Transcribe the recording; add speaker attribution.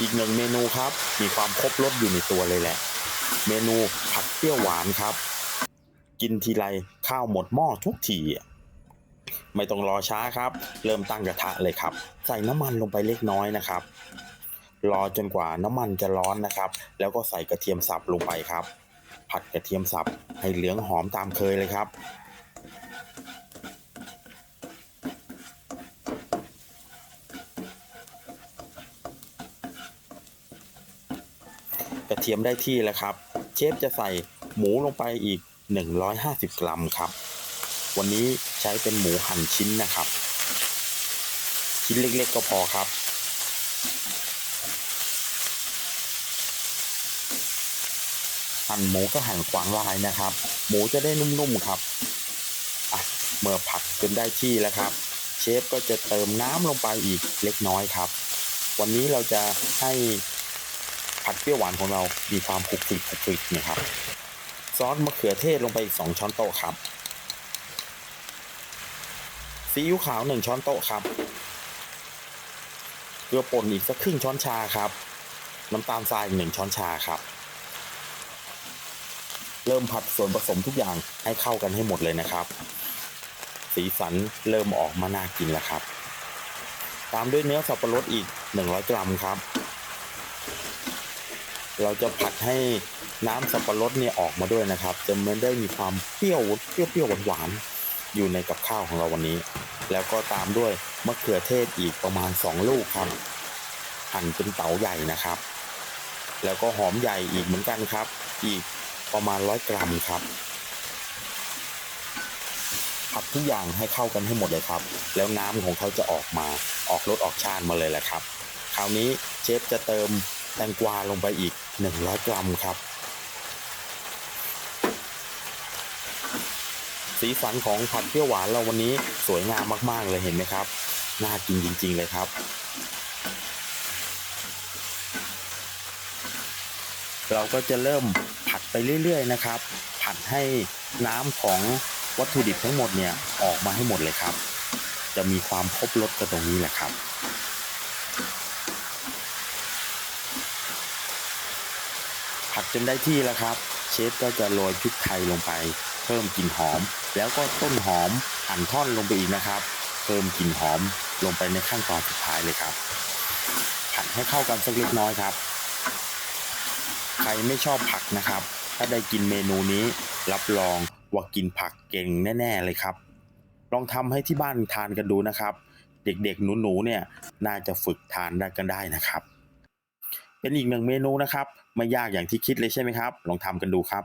Speaker 1: อีกหนึ่งเมนูครับ มีความครบรสอยู่ในตัวเลยแหละ เมนูผัดเปรี้ยวหวานครับ กินทีไรข้าวหมดหม้อทุกทีไม่ต้องรอช้าครับ เริ่มตั้งกระทะเลยครับ ใส่น้ำมันลงไปเล็กน้อยนะครับ รอจนกว่าน้ำมันจะร้อนนะครับ แล้วก็ใส่กระเทียมสับลงไปครับ ผัดกระเทียมสับให้เหลืองหอมตามเคยเลยครับ กระเทียมได้ที่แล้วครับ เชฟจะใส่หมูลงไปอีก 150 กรัมครับ วันนี้ใช้เป็นหมูหั่นชิ้นนะครับ ชิ้นเล็กๆก็พอครับ หั่นหมูก็หั่นขวางลายนะครับ หมูจะได้นุ่มๆครับอะเมื่อผัดจนได้ที่แล้วครับ เชฟก็จะเติมน้ำลงไปอีกเล็กน้อยครับ วันนี้เราจะให้ ผัดเปรี้ยวหวานของเรามีความคลุกคลิกคลุกคลิกนะครับ ซอสมะเขือเทศลงไปอีก 2 ช้อนโต๊ะครับ ซีอิ๊วขาว 1 ช้อนโต๊ะครับ เกลือป่นอีกสักครึ่งช้อนชาครับ น้ำตาลทรายหนึ่งช้อนชาครับ เริ่มผัดส่วนผสมทุกอย่างให้เข้ากันให้หมดเลยนะครับ สีสันเริ่มออกมาน่ากินแล้วครับ ตามด้วยเนื้อสับปะรดอีก 100 กรัมครับ เราจะผัดให้น้ำสับปะรดเนี่ยออกมาด้วยนะครับ จะมันได้มีความเปรี้ยวเปรี้ยวเปรี้ยวหวานๆอยู่ในกับข้าวของเราวันนี้ แล้วก็ตามด้วยมะเขือเทศอีกประมาณ 2 ลูกครับหั่นเป็นเต๋าใหญ่นะครับ แล้วก็หอมใหญ่อีกเหมือนกันครับ อีกประมาณร้อยกรัมครับผัดทุกอย่างให้เข้ากันให้หมดเลยครับ แล้วน้ำของเขาจะออกมาออกรสออกชาติมาเลยแหละครับ คราวนี้เชฟจะเติม แตงกวาลงไปอีก 100 กรัมครับ สีสันของผัดเปรี้ยวหวานเราวันนี้สวยงามมากๆเลยเห็นไหมครับ น่ากินจริง ๆ เลยครับ เราก็จะเริ่มผัดไปเรื่อย ๆ นะครับ ผัดให้น้ำของวัตถุดิบทั้งหมดเนี่ยออกมาให้หมดเลยครับ จะมีความครบรสกันตรงนี้แหละครับ ผัดจนได้ที่แล้วครับ เชฟก็จะโรยพริกไทยลงไป เพิ่มกลิ่นหอม แล้วก็ต้นหอมหั่นท่อนลงไปอีกนะครับ เพิ่มกลิ่นหอมลงไปในขั้นตอนสุดท้ายเลยครับ ผัดให้เข้ากันสักเล็กน้อยครับ ใครไม่ชอบผักนะครับ ถ้าได้กินเมนูนี้ รับรองว่ากินผักเก่งแน่ๆเลยครับ ลองทำให้ที่บ้านทานกันดูนะครับ เด็กๆหนูๆเนี่ยน่าจะฝึกทานได้กันได้นะครับ เป็นอีกหนึ่งเมนูนะครับ ไม่ยากอย่างที่คิดเลยใช่ไหมครับ ลองทำกันดูครับ